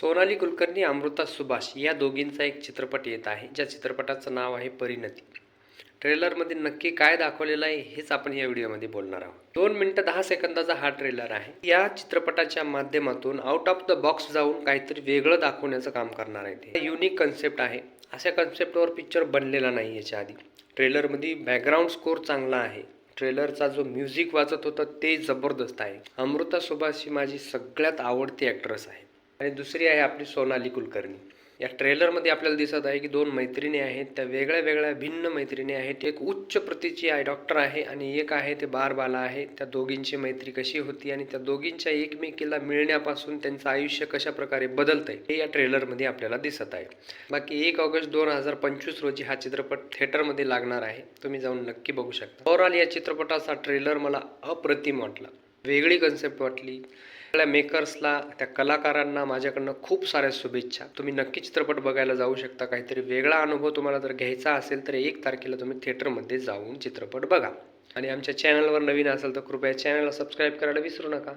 सोनाली कुलकर्णी अमृता सुभाष या दोघींचा एक चित्रपट येत आहे. ज्या चित्रपटाचं नाव आहे परिणती. ट्रेलरमध्ये नक्की काय दाखवलेलं आहे हेच आपण या व्हिडिओमध्ये बोलणार आहोत. दोन मिनटं दहा सेकंदाचा हा ट्रेलर आहे. या चित्रपटाच्या माध्यमातून आउट ऑफ द बॉक्स जाऊन काहीतरी वेगळं दाखवण्याचं काम करणार आहे ते. युनिक कन्सेप्ट आहे. अशा कन्सेप्टवर पिक्चर बनलेला नाही याच्या आधी. ट्रेलरमध्ये बॅकग्राऊंड स्कोर चांगला आहे. ट्रेलरचा जो म्युझिक वाजत होतं ते जबरदस्त आहे. अमृता सुभाष ही माझी सगळ्यात आवडती ॲक्ट्रेस आहे. आणि दुसरी आहे आपली सोनाली कुलकर्णी. या ट्रेलरमध्ये आपल्याला दिसत आहे की दोन मैत्रिणी आहेत त्या वेगळ्या वेगळ्या भिन्न मैत्रिणी आहेत. एक उच्च प्रतीची आहे डॉक्टर आहे आणि एक आहे ते बारबाला आहे. त्या दोघींची मैत्री कशी होती आणि त्या दोघींच्या एकमेकीला मिळण्यापासून त्यांचं आयुष्य कशा प्रकारे बदलतंय हे या ट्रेलरमध्ये आपल्याला दिसत आहे. बाकी एक ऑगस्ट दोन हजार पंचवीस रोजी हा चित्रपट थिएटरमध्ये लागणार आहे. तुम्ही जाऊन नक्की बघू शकता. ओव्हरऑल या चित्रपटाचा ट्रेलर मला अप्रतिम वाटला. वेगळी कन्सेप्ट वाटली. सगळ्या मेकर्सला त्या कलाकारांना माझ्याकडनं खूप साऱ्या शुभेच्छा. तुम्ही नक्की चित्रपट बघायला जाऊ शकता. काहीतरी वेगळा अनुभव तुम्हाला जर घ्यायचा असेल तर एक तारखेला तुम्ही थिएटरमध्ये जाऊन चित्रपट बघा. आणि आमच्या चॅनलवर नवीन असेल तर कृपया चॅनलला सबस्क्राईब करायला विसरू नका.